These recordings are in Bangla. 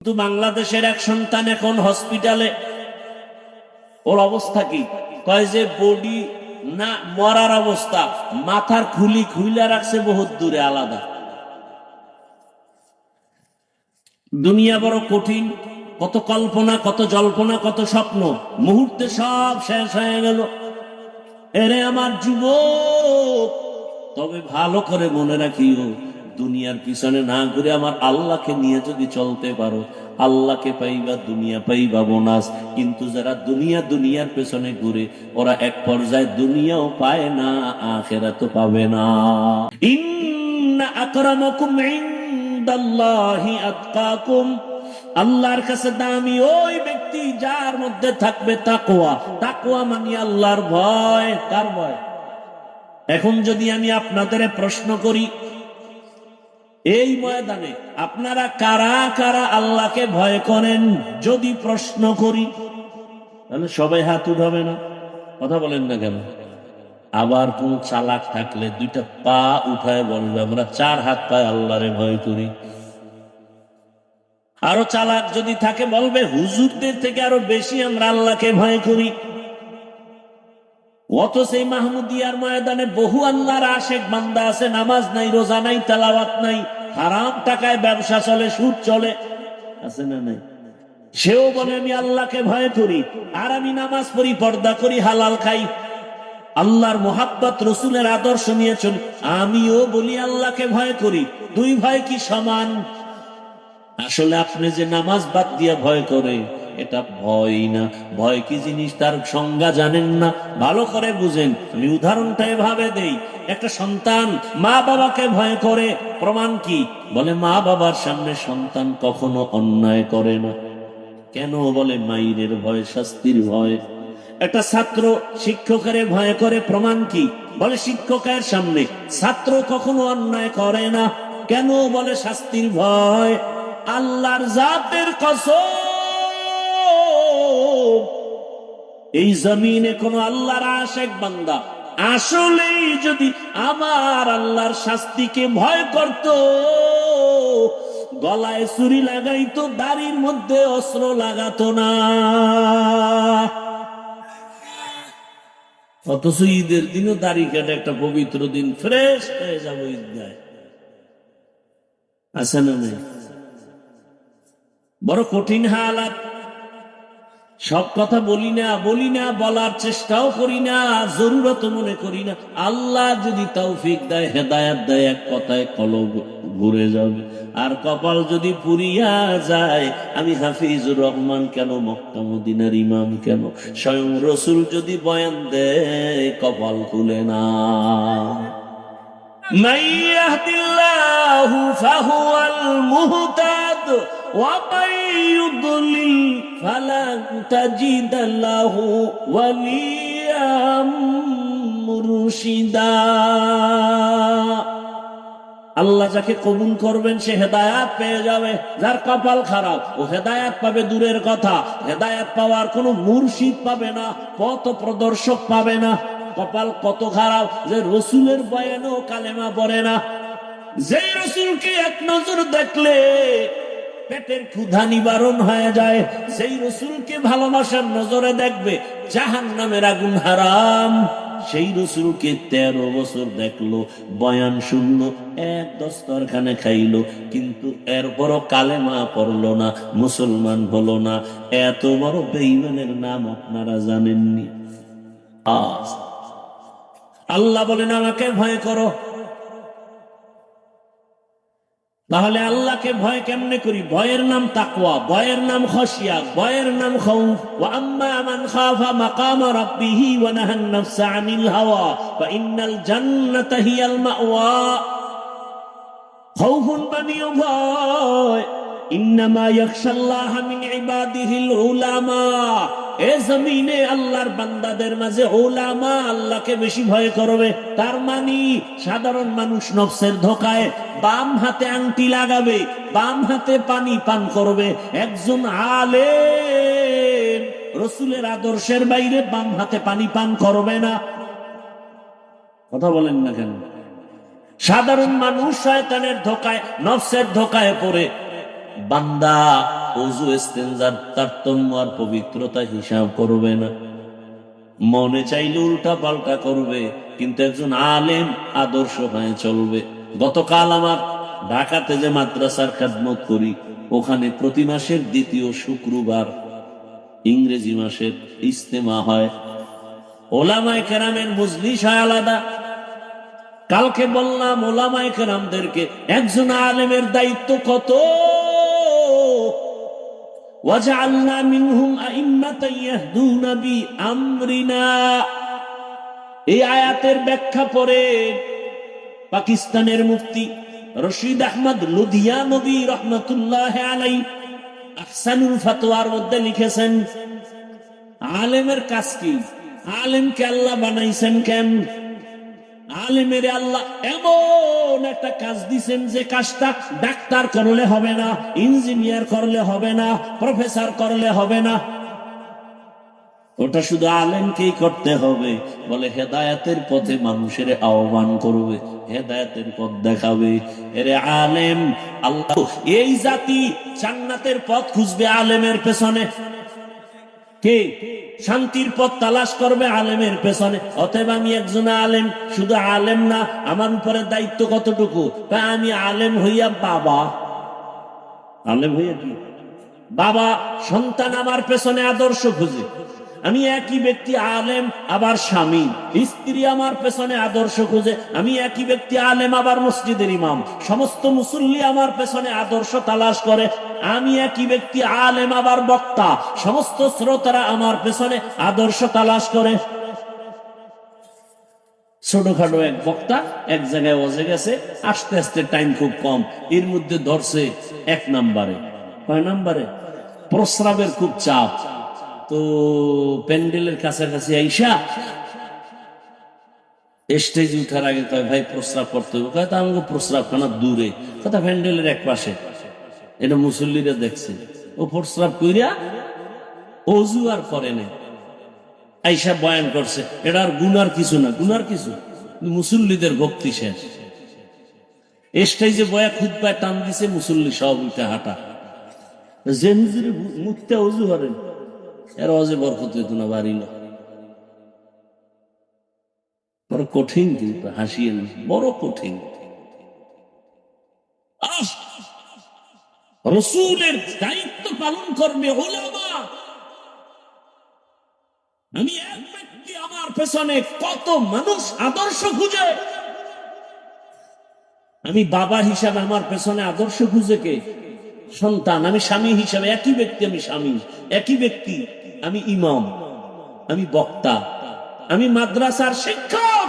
কিন্তু বাংলাদেশের এক সন্তান এখন হসপিটালে। ওর অবস্থা কি? কয় যে বডি না, মরার অবস্থা। মাথার খুলি খুইলা রাখছে বহুত দূরে, আলাদা। দুনিয়া বড় কঠিন। কত কল্পনা, কত জল্পনা, কত স্বপ্ন। মুহূর্তে সব শেষ হয়ে গেল। এরে আমার যুবক, তবে ভালো করে মনে রাখিও। দুনিয়ার পিছনে না ঘুরে আমার আল্লাহকে নিয়ে যদি চলতে পারো, আল্লাহকে পাইবা, দুনিয়া পাইবা বোনাস। কিন্তু যারা দুনিয়া দুনিয়ার পেছনে ঘুরে, ওরা এক পর্যায়ে দুনিয়াও পায় না আখেরা তো পাবে না। আল্লাহর কাছে দামি ওই ব্যক্তি যার মধ্যে থাকবে তাকোয়া তাকোয়া মানে আল্লাহর ভয়। কার ভয়? এখন যদি আমি আপনাদের প্রশ্ন করি এই ময়দানে আপনারা কারা কারা আল্লাহকে ভয় করেন, যদি প্রশ্ন করি, তাহলে সবাই হাত উঠাবে না। কথা বলেন না কেন? আবার কোন চালাক থাকলে দুইটা পা উঠায় বলবে, আমরা চার হাত পায় আল্লাহরে ভয় করি। আরও চালাক যদি থাকে, বলবে, হুজুরদের থেকে আরও বেশি আমরা আল্লাহকে ভয় করি। অত সেই মাহমুদিয়ার ময়দানে বহু আল্লাহর আশেক বান্দা আছে, নামাজ নাই, রোজা নাই, তেলাওয়াত নাই, হারাম টাকায় ব্যবসা চলে, সুদ চলে। আছে না নাই? সেও বলে, আমি আল্লাহকে ভয় করি, আর আমি নামাজ পড়ি, পর্দা করি, হালাল খাই। আল্লাহর মোহাব্বত রসুলের আদর্শ নিয়ে চলি। আমিও বলি, আল্লাহকে ভয় করি। দুই ভয় কি সমান? আসলে আপনি যে নামাজ বাদ দিয়ে ভয় করে এটা ভয় না। ভয় কি জিনিস? তার সংজ্ঞা জানেন না। ভালো করে বুঝেন। আমি উদাহরণটা এভাবে দেই। একটা সন্তান মা বাবাকে ভয় করে। প্রমাণ কি? বলে মা বাবার সামনে সন্তান কখনো অন্যায় করে না। কেন? বলে মাইরের ভয়, শাস্তির ভয়। একটা ছাত্র শিক্ষকের ভয় করে প্রমাণ কি? বলে শিক্ষকের সামনে ছাত্র কখনো অন্যায় করে না। কেন? বলে শাস্তির ভয়। আল্লাহর জাতের কসম। এই জমিনে কোন আল্লাহর আশেক বান্দা আসলেই যদি আমার আল্লাহর শাস্তিকে ভয় করত, গলায় ছুরি লাগাইতো, দাড়ির মধ্যে অস্ত্র লাগাতো না। অথচ ঈদের দিনও দাড়ি কেটে একটা পবিত্র দিন ফ্রেশ হয়ে যাব ঈদগায়। আছে না বড় কঠিন হালাত। সব কথা বলি না বলি না, বলার চেষ্টাও করি না জরুরত মনে করি না। আল্লাহ যদি তৌফিক দেয়, হেদায়াত দেয়, এক কথায় কল ঘুরে যাবে। আর কপাল যদি পুরিয়া যায়, আমি হাফিজুর রহমান কেন মক্তামুদ্দিনের ইমাম কেন? স্বয়ং রসুল যদি বয়ান দেয়, কপাল খুলে না। মাইয়াহতিল্লাহু ফাহুয়াল মুহতাদ। ومن يضلل فلن تجد له وليا مرشدا আল্লাহ যাকে কবুল করবেন সে হেদায়াত পেয়ে যাবে যার কপাল খারাপ ও হেদায়াত পাবে দূরের কথা হেদায়াত পাওয়ার কোনো মুর্শিদ পাবে না পথ প্রদর্শক পাবে না কপাল কত খারাপ যে রসুলের বয়ানেও কালেমা পড়ে না যেই রসুলকে এক নজর দেখলে পেটের ক্ষুধা নিবারণ হয়ে যায়। সেই রসুলকে ভালোবাসার নজরে দেখবে জাহান নামের আগুন হারাম। সেই রসুলকে তেরো বছর দেখল, বয়ান শুনলো, এক দস্তরখানে খাইলো, কিন্তু এরপরও কালেমা পড়ল না, মুসলমান হলো না। এত বড় বেইমানের নাম আপনারা জানেননি। আল্লাহ বলেন, আমাকে ভয় করো। তাহলে আল্লাহকে ভয় কেমনে করি? ভয়ের নাম তাকওয়া, ভয়ের নাম খসিয়া ভয়ের নাম খৌফ। ওয়া আম্মা মান খাফা মাকাম রাব্বিহি ওয়া নাহান নাফসা আনিল হাওয়া, ফা ইন্নাল জান্নাতা হিয়াল মাওয়া। খৌফুন ভয়। বান্দাদের মাঝে বেশি ভয় করবে। তার মানে সাধারণ মানুষ বাম হাতে আংটি লাগাবে, বাম হাতে পানি পান করবে। একজন আলে রসুলের আদর্শের বাইরে বাম হাতে পানি পান করবে না। কথা বলেন না কেন? সাধারণ মানুষ শয়তানের ধোকায়, নফসের ধোকায় পড়ে। বান্দা অজু এস্তেঞ্জার তারতম্য আর পবিত্রতা হিসাব করবে না। মনে চাইলে উল্টা পাল্টা করবে, কিন্তু একজন আলেম আদর্শ হয়ে চলবে। গতকাল আমার ঢাকাতে যে মাদ্রাসার খেদমত করি, ওখানে প্রতি মাসের দ্বিতীয় শুক্রবার ইংরেজি মাসের ইস্তেমা হয়। ওলামায় কেরামের মজলিস হয় আলাদা। কালকে বললাম ওলামায় কেরামদেরকে, একজন আলেমের দায়িত্ব কত? وجعلنا منهم أئمة يهدون بأمرنا এই আয়াতের ব্যাখ্যা পরে পাকিস্তানের মুফতি রশিদ আহমদ লুধিয়ানবী রহমতুল্লাহ আলাই আহসানুল ফাতোয়ার মধ্যে লিখেছেন আলেমের কাজ কি আলেমকে আল্লাহ বানাইছেন কেন আলেমের হেদায়াতের পথে মানুষের আহ্বান করবে, হেদায়াতের পথ দেখাবে। এরে আলেম, আল্লাহ এই জাতি জান্নাতের পথ খুঁজবে আলেমের পেছনে। কে? শান্তির পথ তালাশ করবে আলেমের পেছনে। অতএব আমি একজন আলেম, শুধু আলেম না, আমার উপরে দায়িত্ব কতটুকু? তাই আমি আলেম হইয়া বাবা। আলেম হইয়া কি? বাবা, সন্তান আমার পেছনে আদর্শ খুঁজে। আমি একই ব্যক্তি আলেম, আবার স্বামী। স্ত্রী আমার পেছনে আদর্শ খুঁজে, আমি একই ব্যক্তি আলেম, আবার মসজিদের ইমাম। সমস্ত মুসল্লি আমার পেছনে আদর্শ তালাশ করে, আমি একই ব্যক্তি আলেম, আবার বক্তা। সমস্ত শ্রোতারা আমার পেছনে আদর্শ তালাশ করে। ছোটখাটো এক বক্তা এক জায়গায় অজে গেছে, আস্তে আস্তে টাইম খুব কম। এর মধ্যে ধরছে এক নাম্বারে। কয় নাম্বারে? প্রস্রাবের খুব চাপ। তো প্যান্ডেলের কাছাকাছি আইসা স্টেজ উঠার আগে কয়, ভাই, প্রস্রাব করতে হবে। কয়, তা আমাকে প্রস্রাব খানা দূরে। কথা প্যান্ডেলের এক পাশে। এটা মুসল্লিরা দেখছে। ও প্রস্রাব কইরা অজু আর করে না আইসা বয়ান করছে, এটা আর গুনার কিছু না, গুনার কিছু। মুসল্লিদের ভক্তি শেষ। স্টেজে বয়া খুদ পায় টান দিছে, মুসল্লি সব উঠে হাঁটা। যে হুজুর মুখটা অজু করেন এর অজে বরকত হইতো না বাড়ি না বড় কঠিন কিন্তু হাসিয়ে বড় কঠিন। রসুলের দায়িত্ব পালন করবে ওলামা। আমি এক ব্যক্তি আমার পেছনে কত মানুষ আদর্শ খুঁজে। আমি বাবা হিসাবে আমার পেছনে আদর্শ খুঁজে কে? সন্তান, আমি স্বামী হিসাবে একই ব্যক্তি, আমি স্বামী। একই ব্যক্তি আমি ইমাম, আমি বক্তা, আমি মাদ্রাসার শিক্ষক।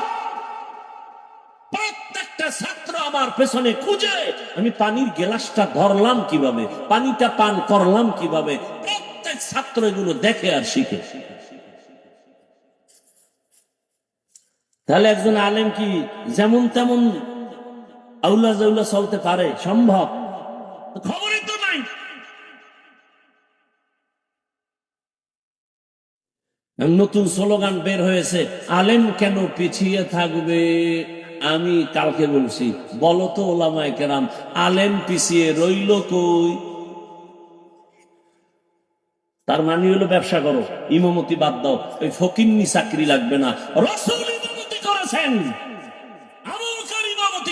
প্রত্যেকটা ছাত্র আমার পেছনে খুঁজে। আমি পানির গেলাসটা ধরলাম কীভাবে? পানিটা পান করলাম কীভাবে? প্রত্যেক ছাত্র এগুলো দেখে আর শিখে। তাহলে একজন আলেম কি যেমন তেমন আউলা জাউলা চলতে পারে? সম্ভব? খবরই তো নাই নতুন স্লোগান বের হয়েছে, আলেম কেন পিছিয়ে থাকবে? আমি কালকে বলছি, বলো তো ওলামায় কেরাম, আলেম পিছিয়ে রইল কই? তার মানে হলো ব্যবসা করো, ইমামতি বাদ দাও, ওই ফকিন্নি চাকরি লাগবে না। রসুল করেছেন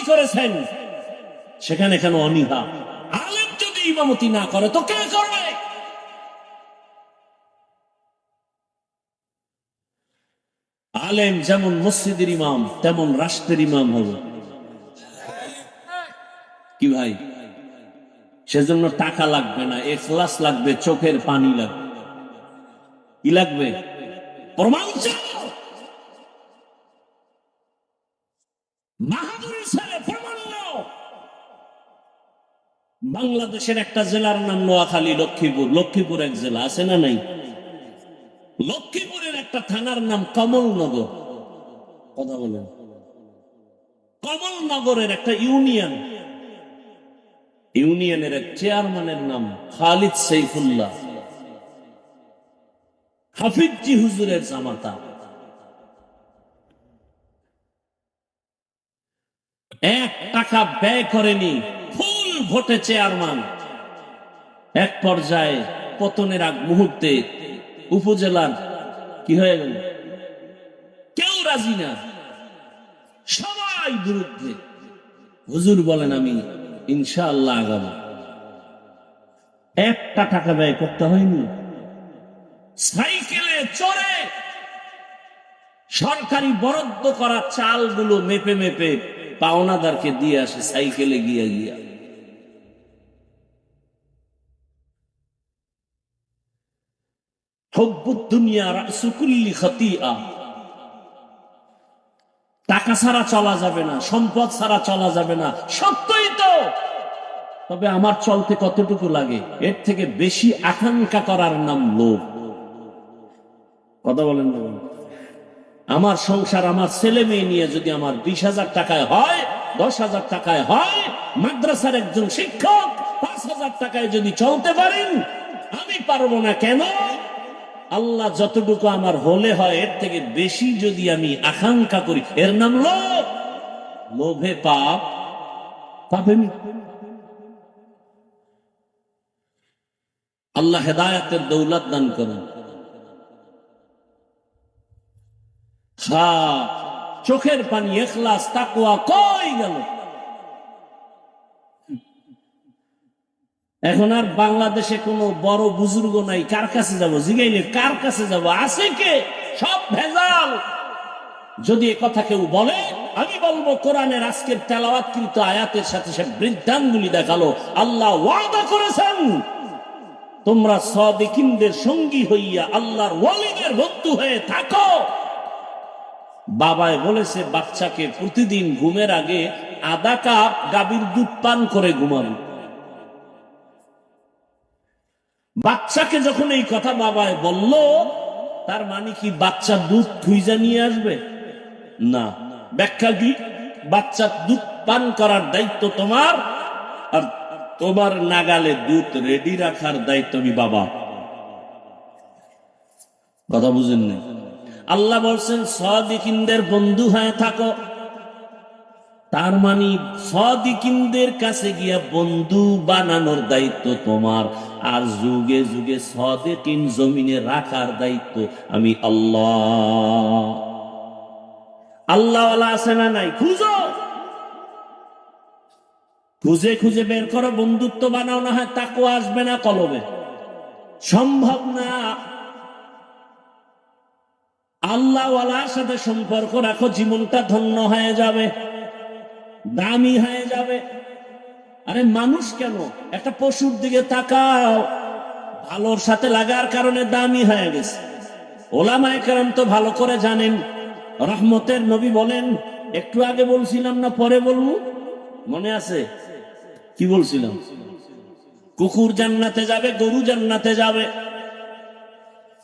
করেছেন। সেখানে কেন অনীহা? আলেম যদি ইমামতি না করে, তো কে করবে? আলেম যেমন মসজিদের ইমাম, তেমন রাষ্ট্রের ইমাম হবে কি ভাই? সেজন্য টাকা লাগবে না, এখলাস লাগবে, চোখের পানি লাগবে। কি লাগবে? প্রমাণ বাংলাদেশের একটা জেলার নাম নোয়াখালী, লক্ষ্মীপুর। লক্ষ্মীপুর এক জেলা, আছে না নাই? লক্ষ্মীপুরের একটা থানার নাম কমলনগর। কথা বলেন। কমলনগরের একটা ইউনিয়ন। ইউনিয়নের এক চেয়ারম্যানের নাম খালিদ সৈফুল্লাহ। হাফিজি হুজুরের জামাতা। এক টাকা ব্যয় করেনি, ফুল ভোটে চেয়ারম্যান। এক পর্যায়ে পতনের আগ মুহূর্তে উপজেলার কি হয়ে গেল? কেউ রাজি না। সবাই বিরুদ্ধে। হুজুর বলেন, আমি ইনশাআল্লাহ আগাবো। একটা টাকা ব্যয় করতে হয়নি। সাইকেলে চড়ে সরকারি বরাদ্দ করা চালগুলো মেপে মেপে পাওনাদারকে দিয়ে আসে সাইকেলে গিয়া গিয়া। টাকা ছাড়া চলা যাবে না, সম্পদ ছাড়া চলা যাবে না, সত্যই তো। তবে আমার চলতে কতটুকু লাগে? এর থেকে বেশি আকাঙ্ক্ষা করার নাম লোভ। কথা বলেন আমার সংসার আমার ছেলে মেয়ে নিয়ে যদি আমার বিশ হাজার টাকায় হয়, দশ হাজার টাকায় হয়, মাদ্রাসার একজন শিক্ষক পাঁচ হাজার টাকায় যদি চলতে পারেন, আমি পারব না কেন? আল্লাহ যতটুকু আমার হলে হয়, এর থেকে বেশি যদি আমি আকাঙ্ক্ষা করি, এর নাম লোভ। লোভে পাপ, পাপে আল্লাহ হেদায়াতের দৌলত দান করেন। চোখের পানি এখলাস তাকুয়া কই গেল? এখন আর বাংলাদেশে কোনো বড় বুজুর্গ নাই। কার কাছে যাব? জিগাইলে, কার কাছে যাব? আছে কে? সব ভেজাল। যদি এ কথা কেউ বলে, আমি বলব, কোরআনের আজকের তেলাওয়াতকৃত আয়াতের সাথে সে বৃদ্ধাঙ্গুলি দেখাল। আল্লাহ ওয়াদা করেছেন, তোমরা সদিকিনদের সঙ্গী হইয়া আল্লাহর ওয়ালিদের বন্ধু হয়ে থাকো। বাবায় বলেছে, বাচ্চাকে প্রতিদিন ঘুমের আগে আধা কাপ গাভীর দুধ পান করে ঘুমাবে। বাচ্চাকে যখন এই কথা বাবায় বলল, তার মানে কি বাচ্চা দুধ খুঁজা নিয়ে আসবে? না। ব্যাখ্যা কি? বাচ্চা দুধ পান করার দায়িত্ব তোমার, আর তোমার নাগালে দুধ রেডি রাখার দায়িত্ব আমি বাবা। কথা বুঝেন আল্লাহ বলছেন সদিকিনদের বন্ধু হয়ে থাকো। তার মানে সদিকিনদের কাছে গিয়া বন্ধু বানানোর দায়িত্ব তোমার। আর যুগে যুগে সদিকিন জমিনে রাখার দায়িত্ব আমি আল্লাহ। আল্লাহ আছে না নাই? খুঁজো। খুঁজে খুঁজে বের করো, বন্ধুত্ব বানাও, না হয় তাকেও আসবে না কলবে। সম্ভব না। আল্লাহওয়ালার সাথে সম্পর্ক রাখো, জীবনটা ধন্য হয়ে যাবে। দামি হয়ে যাবে। আরে মানুষ কেন? একটা পশুর দিকে তাকাও। ভালোর সাথে লাগার কারণে দামি হয়ে গেছে। ওলামায় কারণ তো ভালো করে জানেন। রহমতের নবী বলেন, একটু আগে বলছিলাম না, পরে বলব? মনে আছে? কি বলছিলাম? কুকুর জান্নাতে যাবে, গরু জান্নাতে যাবে।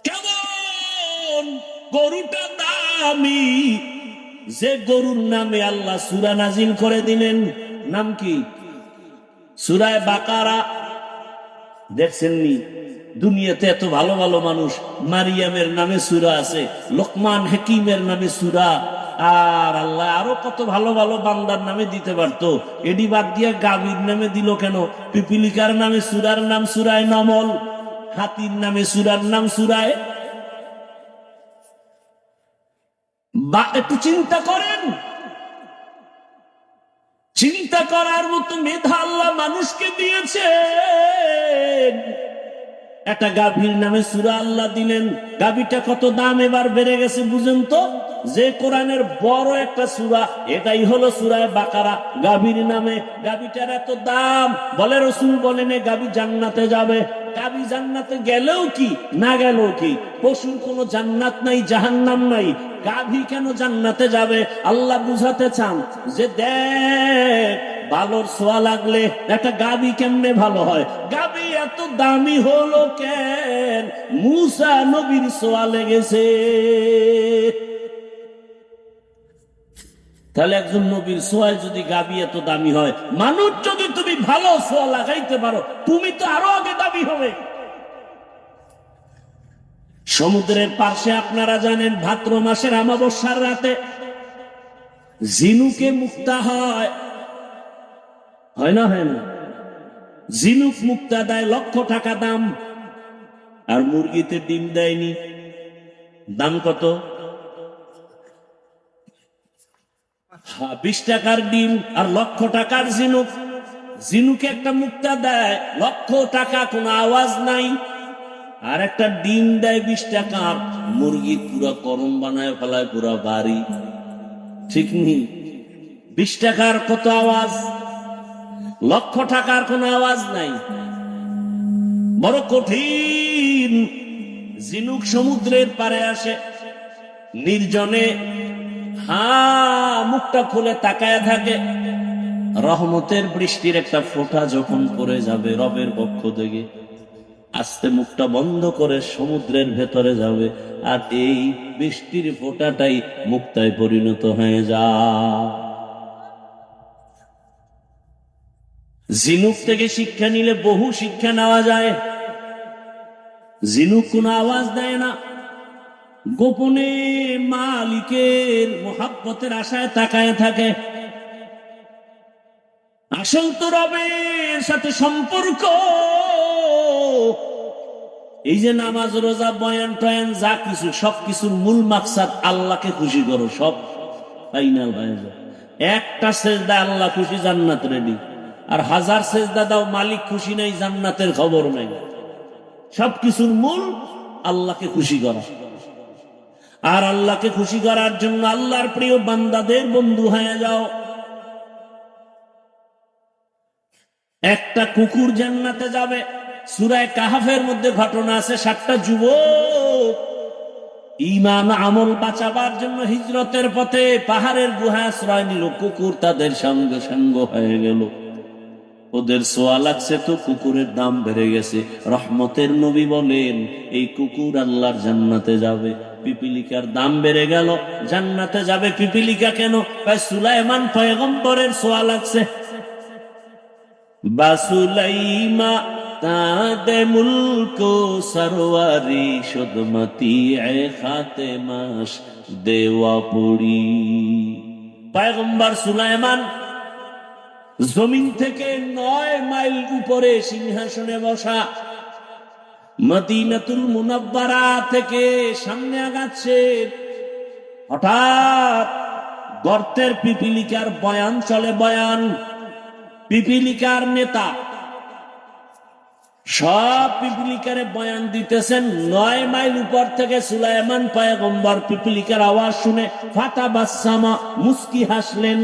কেমন? গরুটা দামি যে গরুর নামে আল্লাহ সুরা নাজিল করে দিলেন, নাম কি? সুরায় বাকারা। দেখছেননি? দুনিয়াতে এত ভালো ভালো মানুষ, মারিয়ামের নামে সুরা আছে, লোকমান হেকিমের নামে সুরা। আর আল্লাহ আরও কত ভালো ভালো বান্দার নামে দিতে পারতো। এডি বাদ দিয়া গাভীর নামে দিল কেন? পিপিলিকার নামে সুরার নাম সুরায় নমল, হাতির নামে সুরার নাম সুরায় বা একটু চিন্তা করেন। চিন্তা করার মতো মেধা আল্লাহ মানুষকে দিয়েছেন। একটা গাভীর নামে সুরা আল্লাহ দিলেন। গাভীটা কত দাম এবার বেড়ে গেছে বুঝেন তো? যে কোরআনের বড় একটা সুরা, এটাই হলো সুরায় বাকারা। গাভীর নামে গাভীটার এত দাম, বলে রসুল বলেন গাভী জান্নাতে যাবে। গাভী জান্নাতে গেলেও কি, না গেলেও কি? পশুর কোনো জান্নাত নাই, জাহান্নাম নাই। গাভী কেন জান্নাতে যাবে? আল্লাহ বুঝাতে চান যে দেখ ভালোর সোয়া লাগলে একটা গাবি কেমনে ভালো হয়? গাবি এত দামি হলো কেন? মুসা নবীর সোয়া লেগেছে। তাহলে একজন নবীর সোয়ায় যদি গাবি এত দামি হয়, মানুষ যদি তুমি ভালো সোয়া লাগাইতে পারো, তুমি তো আরও আগে দামি হবে। সমুদ্রের পাশে আপনারা জানেন ভাদ্র মাসের আমাবস্যার রাতে জিনুকে মুক্তা হয়। হয় না হয় না? জিনুক মুক্তা দেয় লক্ষ টাকা দাম, আর মুরগিতে ডিম দেয়নি। দাম কত? বিশ টাকার ডিম আর লক্ষ টাকার ঝিনুক। ঝিনুকে একটা মুক্তা দেয়, লক্ষ টাকা, কোনো আওয়াজ নাই। আর একটা ডিম দেয় বিশ টাকার মুরগি পুরো করম বানায় ফেলায় পুরো বাড়ি। ঠিক নেই বিশ টাকার কত আওয়াজ? লক্ষ টাকার কোনো আওয়াজ নাই। বড় কঠিন। ঝিনুক সমুদ্রের পারে আসে, নির্জনে মুখটা খুলে তাকায় থাকে। রহমতের বৃষ্টির একটা ফোঁটা যখন পড়ে যাবে রবের পক্ষ থেকে, আস্তে মুখটা বন্ধ করে সমুদ্রের ভেতরে যাবে, আর এই বৃষ্টির ফোঁটাটাই মুক্তায় পরিণত হয়ে যা জিনুক থেকে শিক্ষা নিলে বহু শিক্ষা নেওয়া যায়। জিনুক কোনো আওয়াজ দেয় না। গোপনে মালিকের মোহাব্বতের আশায় তাকায় থাকে। আসল তো রবের সাথে সম্পর্ক। এই যে নামাজ, রোজা, বয়ান, টয়ান, যা কিছু, সব কিছুর মূল মাকসাদ আল্লাহকে খুশি করো, সব ফাইনাল হয়ে যায়। একটা সেজদা আল্লাহ খুশি, জান্নাত রেডি আর হাজার সেজদা দাও, মালিক খুশি নাই, জান্নাতের খবর নাই। সব কিছুর মূল আল্লাহকে খুশি করা। আর আল্লাহকে খুশি করার জন্য আল্লাহর প্রিয় বান্দাদের বন্ধু হয়ে যাও। একটা কুকুর জান্নাতে যাবে। সুরায় কাহাফের মধ্যে ঘটনা আছে, সাতটা যুবক ইমান আমল বাঁচাবার জন্য হিজরতের পথে পাহাড়ের গুহায় আশ্রয় নিল। কুকুর তাদের সঙ্গে সঙ্গ হয়ে গেল। ওদের সোয়া লাগছে তো কুকুরের দাম বেড়ে গেছে। রহমতের নবী বলেন, এই কুকুর আল্লাহর জান্নাতে যাবে। পিপিলিকার দাম বেড়ে গেল। জান্নাতে যাবে পিপিলিকা কেন? ভাই সুলাইমান পয়গম্বরের সোয়া লাগছে বাসুলাইমা তাদে সুদমতি এ খাতে মাস দেওয়া পয়গম্বর সুলাইমান, জমিন থেকে নয় মাইল উপরে সিংহাসনে বসা মদিনাতুল মুনাব্বারা থেকে সামনে আগাচ্ছে। হঠাৎ গর্তের পিপিলিকার বয়ান চলে, বয়ান। পিপিলিকার নেতা সব পিপিলিকারে বয়ান দিতেছেন। নয় মাইল উপর থেকে সুলাইমান পায়গম্বর পিপিলিকার আওয়াজ শুনে, ফাতা বাসামা মুস্কি হাসলেন।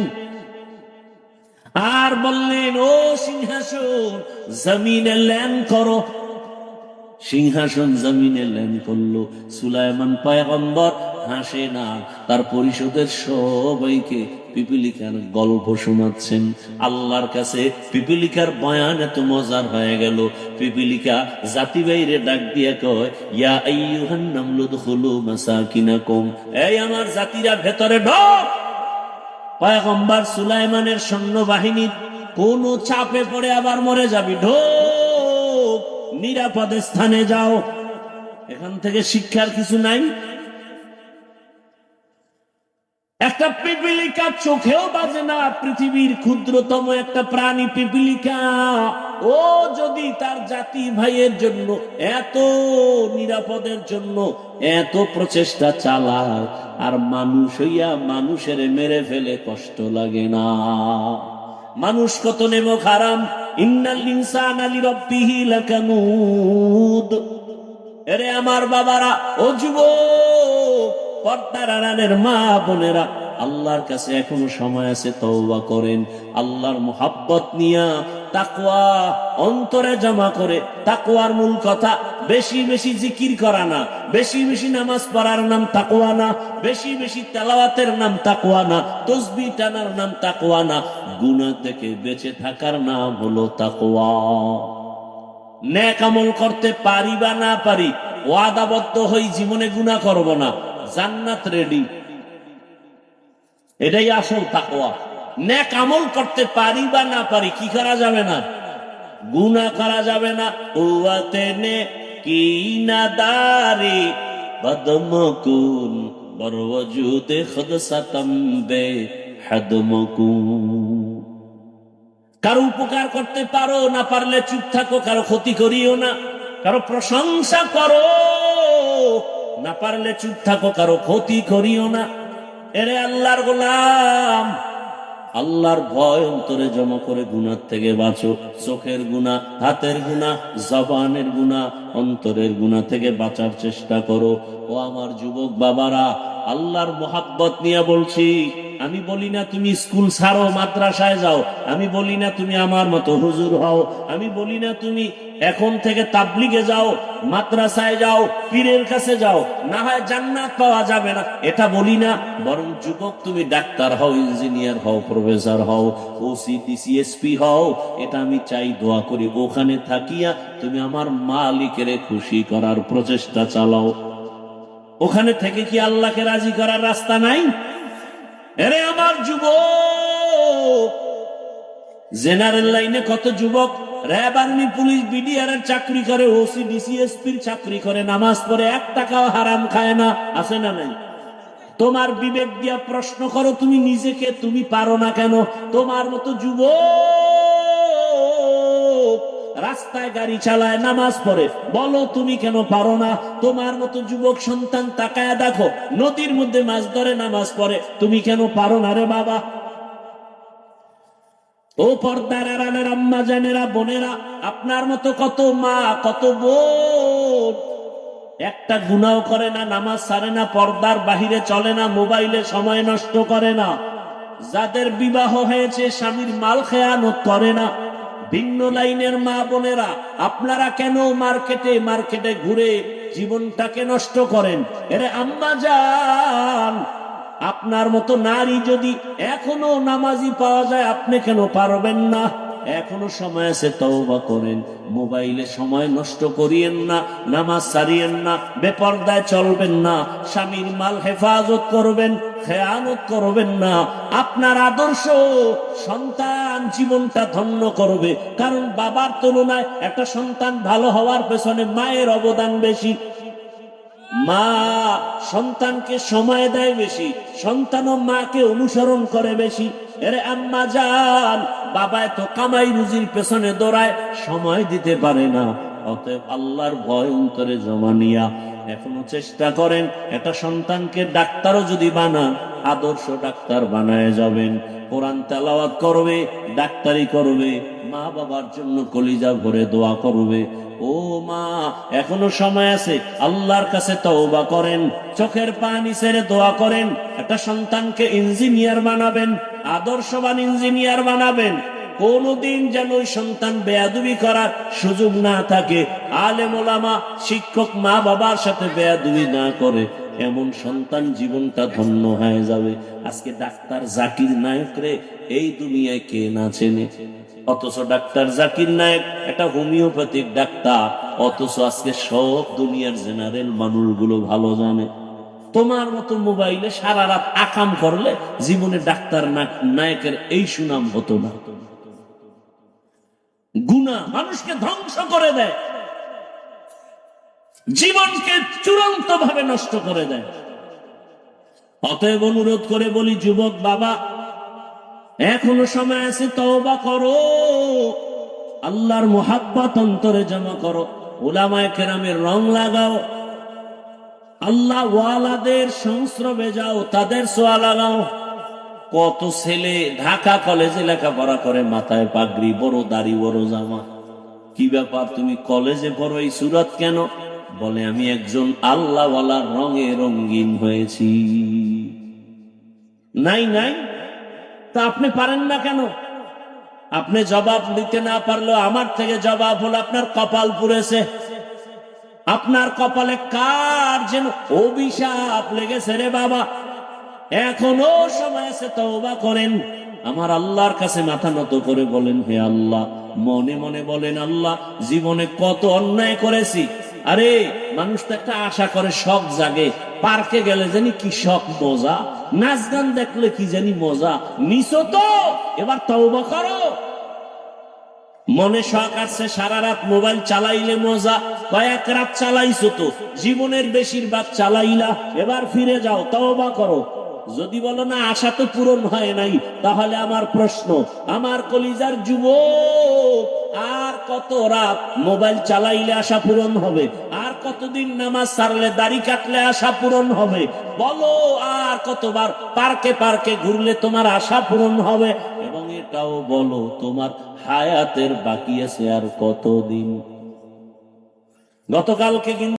আর বললেন, ও সিংহাসন, জমিনে ল্যান করো সিংহাসন জমিনে ল্যান করল। সুলাইমান পয়গম্বর হাসে না, তার পরিষদের সবাইকে পিপিলিকার গল্প শোনাচ্ছেন। আল্লাহর কাছে পিপিলিকার বয়ান এত মজার হয়ে গেল। পিপিলিকা জাতি বাইরে ডাক দিয়ে কয়, ইয়া আইয়ুহান নামলুদ খুলু মাসাকিনাকুম। এই আমার জাতিরা ভেতরে ঢোক! পয়গম্বর সুলাইমানের সৈন্যবাহিনীর কোন চাপে পড়ে আবার মরে যাবি, ঢোক! নিরাপদে স্থানে যাও। এখান থেকে শিক্ষার কিছু নাই। একটা পিপিলিকা চোখেও বাজে না। পৃথিবীর ক্ষুদ্রতম একটা প্রাণী পিপিলিকা। ও যদি তার জাতি ভাইয়ের জন্য, এত নিরাপদের জন্য, এত প্রচেষ্টা চালায়, আর মানুষ হইয়া মানুষের মেরে ফেলে কষ্ট লাগে না। মানুষ কত নেব খারাম ইন্নাল ইনসান এরে আমার বাবারা, ও যুবক পর্দার মা বোনেরা, আল্লাহর কাছে এখনও সময় আছে তওবা করেন। আল্লাহর মোহাব্বত নিয়া তাকওয়া, অন্তরে জমা করে। তাকওয়ার মূল কথা, বেশি বেশি জিকির করা না। বেশি বেশি নামাজ পড়ার নাম তাকওয়া না। বেশি বেশি তেলাওয়াতের নাম তাকওয়া না। তসবি টানার নাম তাকওয়া না। গুনাহ থেকে বেঁচে থাকার নাম হলো তাকওয়া। ন্যাক আমল করতে পারি বা না পারি, ওয়াদাবদ্ধ হই জীবনে গুণা করব না। জান্নাত রেডি এটাই আসল তাকওয়া। ন্যাক আমল করতে পারি বা না পারি, কি করা যাবে না? গুনা করা যাবে না। ওয়াতে নে কি না দারি বদমকুন বরওজুদে খুদ সতম বে হদমকুন। কারও উপকার করতে পারো, না পারলে চুপ থাকো, কারও ক্ষতি করিও না। কারও প্রশংসা করো, না পারলে চুপ থাকো, কারও ক্ষতি করিও না। এরে আল্লাহর গোলাম আল্লাহর ভয় অন্তরে জমা করে গুনার থেকে বাঁচো। চোখের গুণা হাতের গুণা জবানের গুণা অন্তরের গুণা থেকে বাঁচার চেষ্টা করো। ও আমার যুবক বাবারা, আল্লাহর মোহাব্বত নিয়ে বলছি আমি বলি না তুমি স্কুল ছাড়ো, মাদ্রাসায় যাও। আমি বলি না তুমি আমার মতো হুজুর হও। আমি বলি না তুমি এখন থেকে তাবলিগে যাও, মাদ্রাসায় যাও, পীরের কাছে যাও। না হয় জান্নাত পাওয়া যাবে না। এটা বলি না, বরং যুবক তুমি ডাক্তার হও, ইঞ্জিনিয়ার হও, প্রফেসর হও ওসি ডিসিএসপি হও। এটা আমি চাই, দোয়া করি। ওখানে থাকিয়া তুমি আমার মালিকের খুশি করার প্রচেষ্টা চালাও। ওখানে থেকে কি আল্লাহকে রাজি করার রাস্তা নাই? এরে আমার যুবক, জেনারেল লাইনে কত যুবক? র্যাব আর্মি, পুলিশ বিডিআর চাকরি করে, ওসি, ডিসিএসপির চাকরি করে, নামাজ পড়ে, এক টাকাও হারাম খায় না, আছে না নাই? তোমার বিবেক দিয়া প্রশ্ন করো, তুমি নিজেকে, তুমি পারো না কেন? তোমার মতো যুবক রাস্তায় গাড়ি চালায়, নামাজ পড়ে। বলো, তুমি কেন পারো না? তোমার মতো যুবক সন্তান তাকায় দেখো, নদীর মধ্যে মাছ ধরে, নামাজ পড়ে। তুমি কেন পারো না রে বাবা? ও পর্দার আম্মা জানেরা, বোনেরা, আপনার মতো কত মা, কত বোন। একটা গুনাও করে না, নামাজ সারে না, পর্দার বাহিরে চলে না, মোবাইলে সময় নষ্ট করে না। যাদের বিবাহ হয়েছে, স্বামীর মাল খেয়ানত করে না। ভিন্ন লাইনের মা বোনেরা, আপনারা কেন মার্কেটে মার্কেটে ঘুরে জীবনটাকে নষ্ট করেন? এরে আম্মা যান আপনার মতো নারী যদি এখনও নামাজি পাওয়া যায়, আপনি কেন পারবেন না? এখনও সময় আছে তওবা করেন। মোবাইলে সময় নষ্ট করিয়েন না, নামাজ সারিয়েন না, বেপর্দায় চলবেন না, স্বামীর মাল হেফাজত করবেন, খেয়ানত করবেন না। আপনার আদর্শ সন্তান জীবনটা ধন্য করবে। কারণ বাবার তুলনায় একটা সন্তান ভালো হওয়ার পেছনে মায়ের অবদান বেশি। মা সন্তানকে সময় দেয় বেশি, সন্তানও মাকে অনুসরণ করে বেশি। এরে আম্মা যান বাবা এত কামাই রুজির পেছনে দৌড়ায়, সময় দিতে পারে না। অতএব আল্লাহর ভয় অন্তরে জমা নিয়া এখনও চেষ্টা করেন, একটা সন্তানকে ডাক্তারও যদি বানান, আদর্শ ডাক্তার বানায় যাবেন। কোরআন তেলাওয়াত করবে, ডাক্তারি করবে। মা বাবার জন্য কলিজা ভরে দোয়া করবে। ও মা, এখনও সময় আছে, আল্লাহর কাছে তওবা করেন, চোখের পানি ছেড়ে দোয়া করেন, একটা সন্তানকে ইঞ্জিনিয়ার বানাবেন, আদর্শবান ইঞ্জিনিয়ার বানাবেন। কোনদিন যেন ওই সন্তান বেয়াদুবি করার সুযোগ না থাকে। আলেম ওলামা, শিক্ষক মা বাবার সাথে বেয়াদুবি না করে, এমন সন্তান জীবনটা ধন্য হয়ে যাবে। আজকে ডাক্তার জাকির নায়ক রে এই দুনিয়ায় কে না চেনে? অথচ ডাক্তার জাকির নায়ক একটা হোমিওপ্যাথিক ডাক্তার, অথচ আজকে সব দুনিয়ার জেনারেল মানুষগুলো ভালো জানে। তোমার মতো মোবাইলে সারা রাত আকাম করলে জীবনে ডাক্তার নায়কের এই সুনাম হতো না। গুণা মানুষকে ধ্বংস করে দেয়। জীবনকে চূড়ান্ত ভাবে নষ্ট করে দেয়। অতএব অনুরোধ করে বলি, যুবক বাবা এখনও সময় আছে, তওবা করো। আল্লাহর মোহাব্বত অন্তরে জমা করো। ওলামায় কেরামের রং লাগাও। আল্লাহ ওয়ালাদের সংস্রবে যাও, তাদের সোয়া লাগাও। কত ছেলে ঢাকা কলেজে লেখাপড়া করে, মাথায় পাগড়ি, বড় দাড়ি, বড় জামা। কি ব্যাপার, তুমি কলেজে পড়ো এই সুরত কেন? বলে, আমি একজন আল্লাহওয়ালার রঙে রঙিন হয়েছি। নাই নাই। তা আপনি পারেন না কেন? আপনি জবাব দিতে না পারলেও আমার থেকে জবাব হলো আপনার কপাল পুড়েছে। আপনার কপালে কার যেন অভিশাপ লেগেছে রে বাবা? এখনও সময় আছে, তওবা করেন। আমার আল্লাহর কাছে মাথা নত করে বলেন, হে আল্লাহ, মনে মনে বলেন, আল্লাহ, জীবনে কত অন্যায় করেছি। আরে মানুষ তো একটা আশা করে, শখ জাগে। পার্কে গেলে জানি কি শখ, মজা। নাচ গান দেখলে কি জানি মজা। নিছো তো, এবার তওবা করো। মনে শখ আছে, সারা রাত মোবাইল চালাইলে মজা। কয়েক রাত চালাইছো তো, জীবনের বেশিরভাগ চালাইলা। এবার ফিরে যাও, তওবা করো। যদি বলো না, আশা তো পূরণ হয় নাই, তাহলে আমার প্রশ্ন, আমার কলিজার যুব আর কত রাত মোবাইল চালাইলে আশা পূরণ হবে? আর কতদিন নামাজ সারলে, দাড়ি কাটলে আশা পূরণ হবে? বলো, আর কতবার পার্কে পার্কে ঘুরলে তোমার আশা পূরণ হবে? এবং এটাও বলো, তোমার হায়াতের বাকি আছে আর কতদিন? গতকালকে কিন্তু